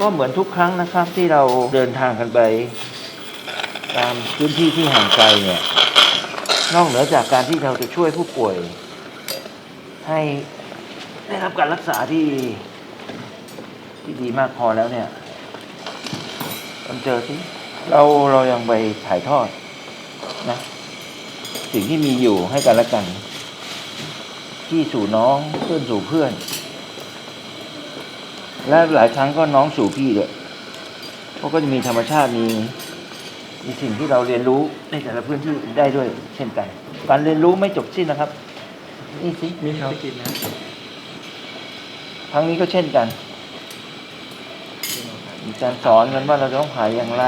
ก็เหมือนทุกครั้งนะครับที่เราเดินทางกันไป ตามพื้นที่ที่ห่างไกลเนี่ยนอกเหนือจากการที่เราจะช่วยผู้ป่วย ให้ได้รับการรักษาที่ที่ดีมากพอแล้วเนี่ยลองเจอที่เราเรายังไปถ่ายทอดนะสิ่งที่มีอยู่ให้กันและกันพี่สู่น้องเพื่อนสู่เพื่อน และหลายครั้งก็น้องสู่พี่ด้วยเพราะก็จะมีธรรมชาติมีมีสิ่งที่เราเรียนรู้ในแต่ละพื้นที่ได้ด้วยเช่นกัน การเรียนรู้ไม่จบสิ้นนะครับนี่สิมีภารกิจนะครั้งนี้ก็เช่นกันมีการสอนกันว่าเราจะต้องผ่าอย่างไร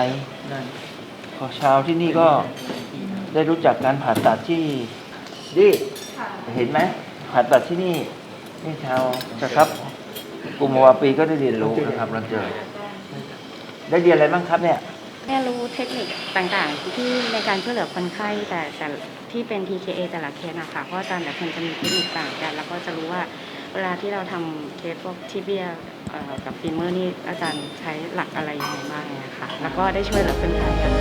ได้พอชาวที่นี่ก็ได้รู้จักการผ่าตัดที่ดิเห็นไหมผ่าตัดที่นี่นี่ชาวนะครับ กลุ่มวาปีก็ได้เรียนรู้นะครับเราเจอ ได้เรียนอะไรบ้างครับเนี่ยเรียนรู้เทคนิคต่างๆ ที่ในการช่วยเหลือคนไข้แต่แต่ที่เป็น TKA แต่ละเคสนะคะเพราะอาจารย์แต่ละคนจะมีเทคนิคต่างกัน แล้วก็จะรู้ว่าเวลาที่เราทำเคสพวกทิเบียกับฟีเมอร์นี่อาจารย์ใช้หลักอะไรยังไงบ้างนะคะแล้วก็ได้ช่วยเหลือคนไข้กัน